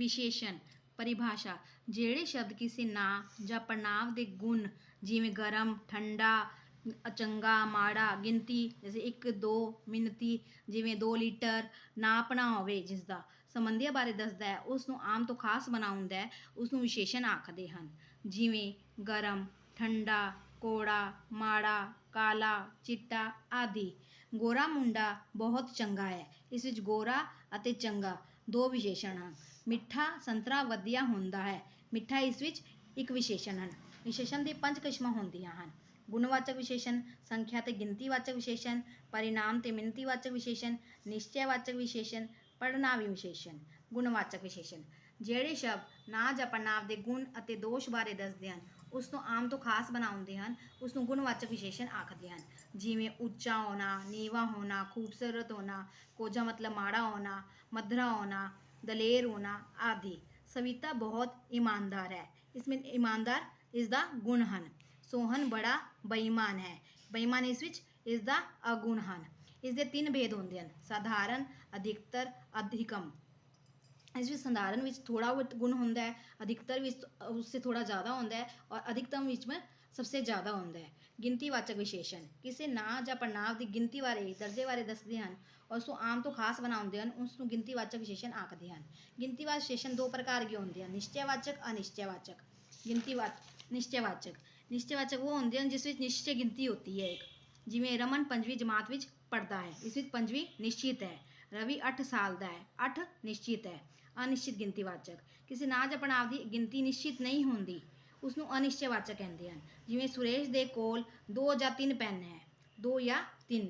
ਵਿਸ਼ੇਸ਼ਣ, ਪਰਿਭਾਸ਼ਾ, ਜਿਹੜੇ ਸ਼ਬਦ ਕਿਸੇ ਨਾਂ ਜਾਂ ਪੜਨਾਂਵ ਦੇ ਗੁਣ ਜਿਵੇਂ ਗਰਮ, ਠੰਡਾ, ਚੰਗਾ, ਮਾੜਾ, ਗਿਣਤੀ ਜਿਵੇਂ 1 2 ਮਿੰਤੀ ਜਿਵੇਂ 2 ਲੀਟਰ ਨਾਪਣਾ ਹੋਵੇ ਜਿਸ ਦਾ ਸੰਬੰਧੀਆਂ ਬਾਰੇ ਦੱਸਦਾ ਹੈ ਉਸ ਨੂੰ ਆਮ ਤੋਂ ਖਾਸ ਬਣਾਉਂਦਾ ਹੈ ਉਸ ਨੂੰ ਵਿਸ਼ੇਸ਼ਣ ਆਖਦੇ ਹਨ। ਜਿਵੇਂ ਗਰਮ, ਠੰਡਾ, ਕੋੜਾ, ਮਾੜਾ, ਕਾਲਾ, ਚਿੱਟਾ ਆਦਿ। ਗੋਰਾ ਮੁੰਡਾ ਬਹੁਤ ਚੰਗਾ ਹੈ, ਇਸ ਵਿੱਚ ਗੋਰਾ ਅਤੇ ਚੰਗਾ ਦੋ ਵਿਸ਼ੇਸ਼ਣ ਹਨ। ਮਿੱਠਾ ਸੰਤਰਾ ਵਧੀਆ ਹੁੰਦਾ ਹੈ। ਮਿੱਠਾ ਇਸ ਵਿੱਚ ਇੱਕ ਵਿਸ਼ੇਸ਼ਣ ਹਨ। ਵਿਸ਼ੇਸ਼ਣ ਦੀ ਪੰਜ ਕਿਸਮਾਂ ਹੁੰਦੀਆਂ ਹਨ। ਗੁਣਵਾਚਕ ਵਿਸ਼ੇਸ਼ਣ, ਸੰਖਿਆ ਤੇ ਗਿਣਤੀਵਾਚਕ ਵਿਸ਼ੇਸ਼ਣ, ਪਰਿਣਾਮ ਤੇ ਮਿਣਤੀਵਾਚਕ ਵਿਸ਼ੇਸ਼ਣ ਨਿਸ਼ਚੈਵਾਚਕ ਵਿਸ਼ੇਸ਼ਣ ਪੜਨਾਵੀ ਵਿਸ਼ੇਸ਼ਣ, ਗੁਣਵਾਚਕ ਵਿਸ਼ੇਸ਼ਣ। ਜਿਹੜੇ ਸ਼ਬਦ ਨਾਂ ਜਾਂ ਪੜਨਾਂਵ ਦੇ ਗੁਣ ਅਤੇ ਦੋਸ਼ ਬਾਰੇ ਦੱਸਦੇ ਹਨ, ਉਸ ਨੂੰ ਆਮ ਤੋਂ ਖਾਸ ਬਣਾਉਂਦੇ ਹਨ, ਉਸ ਨੂੰ ਗੁਣਵਾਚਕ ਵਿਸ਼ੇਸ਼ਣ ਆਖਦੇ ਹਨ। ਜਿਵੇਂ ਉੱਚਾ ਹੋਣਾ, ਨੀਵਾ ਹੋਣਾ, ਖੂਬਸੂਰਤ ਹੋਣਾ, ਕੋਝਾ ਮਤਲਬ ਮਾੜਾ ਹੋਣਾ, ਮਧਰਾ ਹੋਣਾ, ਦਲੇਰ ਹੋਣਾ ਆਦਿ। ਸਵਿਤਾ ਬਹੁਤ ਈਮਾਨਦਾਰ ਹੈ। ਇਸ ਈਮਾਨਦਾਰ ਇਸ ਦਾ ਗੁਣ ਹਨ। ਸੋਹਨ ਬੜਾ ਬੇਈਮਾਨ ਹੈ। ਬੇਈਮਾਨ ਇਸ ਵਿੱਚ ਇਸ ਦਾ ਅਗੁਣ ਹਨ। ਇਸ ਦੇ ਤਿੰਨ ਭੇਦ ਹੁੰਦੇ ਹਨ। ਸਾਧਾਰਨ, ਅਧਿਕਤਰ, ਅਧਿਕਮ। ਇਸ ਵਿੱਚ ਸੰਧਾਰਨ ਵਿੱਚ ਥੋੜਾ ਬਹੁਤ ਗੁਣ ਹੁੰਦਾ ਹੈ, ਅਧਿਕਤਰ ਵਿੱਚ ਉਸ ਤੋਂ ਥੋੜਾ ਜ਼ਿਆਦਾ ਹੁੰਦਾ ਹੈ ਔਰ ਅਧਿਕਤਮ ਵਿੱਚ ਮੈਂ ਸਭਸੇ ਜ਼ਿਆਦਾ ਹੁੰਦਾ ਹੈ। ਗਿਣਤੀਵਾਚਕ ਵਿਸ਼ੇਸ਼ਣ, ਕਿਸੇ ਨਾਂ ਜਾਂ ਪੜਨਾਂਵ ਦੀ ਗਿਣਤੀ ਬਾਰੇ, ਦਰਜੇ ਬਾਰੇ ਦੱਸਦੇ ਹਨ ਔਰ ਉਸ ਨੂੰ ਆਮ ਤੋਂ ਖਾਸ ਬਣਾਉਂਦੇ ਹਨ ਉਸ ਨੂੰ ਗਿਣਤੀਵਾਚਕ ਵਿਸ਼ੇਸ਼ਣ ਆਖਦੇ ਹਨ। ਗਿਣਤੀਵਾਚਕ ਵਿਸ਼ੇਸ਼ਣ ਦੋ ਪ੍ਰਕਾਰ ਦੇ ਹੁੰਦੇ ਹਨ, ਨਿਸ਼ਚੈਵਾਚਕ, ਅਨਿਸ਼ਚੈਵਾਚਕ। ਗਿਣਤੀਵਾਚਕ ਨਿਸ਼ਚੈਵਾਚਕ। ਨਿਸ਼ਚੈਵਾਚਕ ਉਹ ਹੁੰਦੇ ਹਨ ਜਿਸ ਵਿੱਚ ਨਿਸ਼ਚੈ ਗਿਣਤੀ ਹੁੰਦੀ ਹੈ ਇੱਕ, ਜਿਵੇਂ ਰਮਨ ਪੰਜਵੀਂ ਜਮਾਤ ਵਿੱਚ ਪੜਦਾ ਹੈ, ਇਸ ਵਿੱਚ ਪੰਜਵੀਂ ਨਿਸ਼ਚਿਤ ਹੈ। ਰਵੀ 8 ਸਾਲ ਦਾ ਹੈ 8 ਨਿਸ਼ਚਿਤ ਹੈ, ਅਨਿਸ਼ਚਿਤ ਗਿਣਤੀਵਾਚਕ। ਕਿਸੇ ਨਾਂ ਜਾਂ ਪੜਾਵ ਦੀ ਗਿਣਤੀ ਨਿਸ਼ਚਿਤ ਨਹੀਂ ਹੁੰਦੀ ਉਸ ਨੂੰ ਅਨਿਸ਼ਚੈਵਾਚਕ ਕਹਿੰਦੇ ਹਨ। ਜਿਵੇਂ ਸੁਰੇਸ਼ ਦੇ ਕੋਲ 2 ਜਾਂ 3 ਪੈਨ ਹੈ 2 ਜਾਂ 3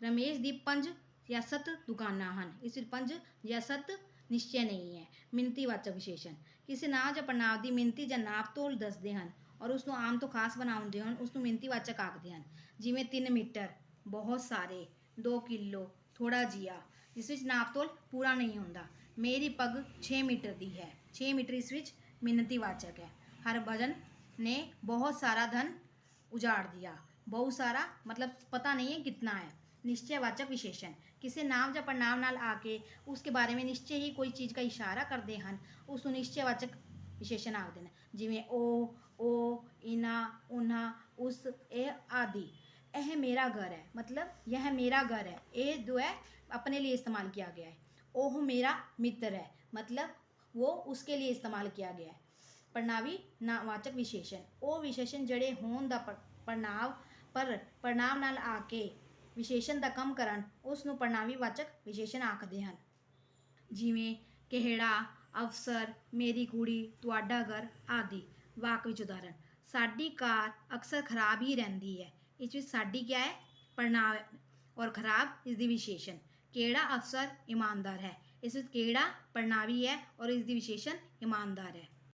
ਰਮੇਸ਼ ਦੀ 5 ਜਾਂ 7 ਦੁਕਾਨਾਂ ਹਨ, ਇਸ ਵਿੱਚ 5 ਜਾਂ 7 ਨਿਸ਼ਚੈ ਨਹੀਂ ਹੈ ਮਿਣਤੀਵਾਚਕ ਵਿਸ਼ੇਸ਼ਣ। ਕਿਸੇ ਨਾਂ ਜਾਂ ਪੜਨਾਂਵ ਦੀ ਮਿਣਤੀ ਜਾਂ ਨਾਪ ਤੋਲ ਦੱਸਦੇ ਹਨ ਔਰ ਉਸ ਨੂੰ ਆਮ ਤੋਂ ਖਾਸ ਬਣਾਉਂਦੇ ਹਨ ਉਸ ਨੂੰ ਮਿਣਤੀਵਾਚਕ ਆਖਦੇ ਹਨ। ਜਿਵੇਂ 3 ਮੀਟਰ, ਬਹੁਤ ਸਾਰੇ 2 ਕਿਲੋ ਥੋੜਾ ਜਿਹਾ ਇਸ ਵਿੱਚ ਨਾਪ ਤੋਲ ਪੂਰਾ ਨਹੀਂ ਹੁੰਦਾ ਮੇਰੀ ਪੱਗ 6 ਮੀਟਰ ਦੀ ਹੈ 6 ਮੀਟਰ ਇਸ ਵਿੱਚ ਮਿਣਤੀਵਾਚਕ ਹੈ ਹਰਭਜਨ ਨੇ ਬਹੁਤ ਸਾਰਾ ਧਨ उजाड़ दिया बहुत सारा मतलब पता नहीं है कितना है ਨਿਸ਼ਚੈਵਾਚਕ ਵਿਸ਼ੇਸ਼ਣ ਕਿਸੇ ਨਾਮ ਜਾਂ ਪੜਨਾਮ ਨਾਲ ਆ ਕੇ ਉਸਕੇ ਬਾਰੇ ਵਿੱਚ ਨਿਸ਼ਚੈ ਹੀ ਕੋਈ ਚੀਜ਼ ਦਾ ਇਸ਼ਾਰਾ ਕਰਦੇ ਹਨ ਉਸ ਨੂੰ ਨਿਸ਼ਚੈਵਾਚਕ ਵਿਸ਼ੇਸ਼ਣ ਆਖਦੇ ਨੇ ਜਿਵੇਂ ਉਹ ਉਹ ਇਨਾ ਉਨਾ ਉਸ ਇਹ ਆਦि ਇਹ ਮੇਰਾ ਘਰ ਹੈ मतलब यह मेरा घर है ये जो है अपने लिए इस्तेमाल किया गया है ओह मेरा मित्र है मतलब वो उसके लिए इस्तेमाल किया गया है ਪ੍ਰਣਾਵੀ ਨਾਵਾਚਕ ਵਿਸ਼ੇਸ਼ਣ ਉਹ ਵਿਸ਼ੇਸ਼ਣ ਜਿਹੜੇ ਹੋਣ ਦਾ ਪ- ਪ੍ਰਣਾਵ ਪਰ ਪ੍ਰਣਾਮ ਨਾਲ ਆ ਕੇ ਵਿਸ਼ੇਸ਼ਣ ਦਾ ਕੰਮ ਕਰਨ ਉਸ ਨੂੰ ਪ੍ਰਣਾਵੀ ਵਾਚਕ ਵਿਸ਼ੇਸ਼ਣ ਆਖਦੇ ਹਨ ਜਿਵੇਂ ਕਿਹੜਾ ਅਫਸਰ ਮੇਰੀ ਕੁੜੀ ਤੁਹਾਡਾ ਘਰ ਆਦਿ ਵਾਕ ਵਿੱਚ ਉਦਾਹਰਨ ਸਾਡੀ ਕਾਰ ਅਕਸਰ ਖਰਾਬ ਹੀ ਰਹਿੰਦੀ ਹੈ ਇਸ ਵਿੱਚ ਸਾਡੀ ਕਿਆ ਹੈ? ਪ੍ਰਣਾਮ ਔਰ ਖਰਾਬ ਇਸ ਦੀ ਵਿਸ਼ੇਸ਼ਣ। ਕਿਹੜਾ ਅਫਸਰ ਇਮਾਨਦਾਰ ਹੈ? ਇਸ ਵਿੱਚ ਕਿਹੜਾ ਪ੍ਰਣਾਵੀ ਹੈ ਔਰ ਇਸ ਦੀ ਵਿਸ਼ੇਸ਼ਣ ਇਮਾਨਦਾਰ ਹੈ।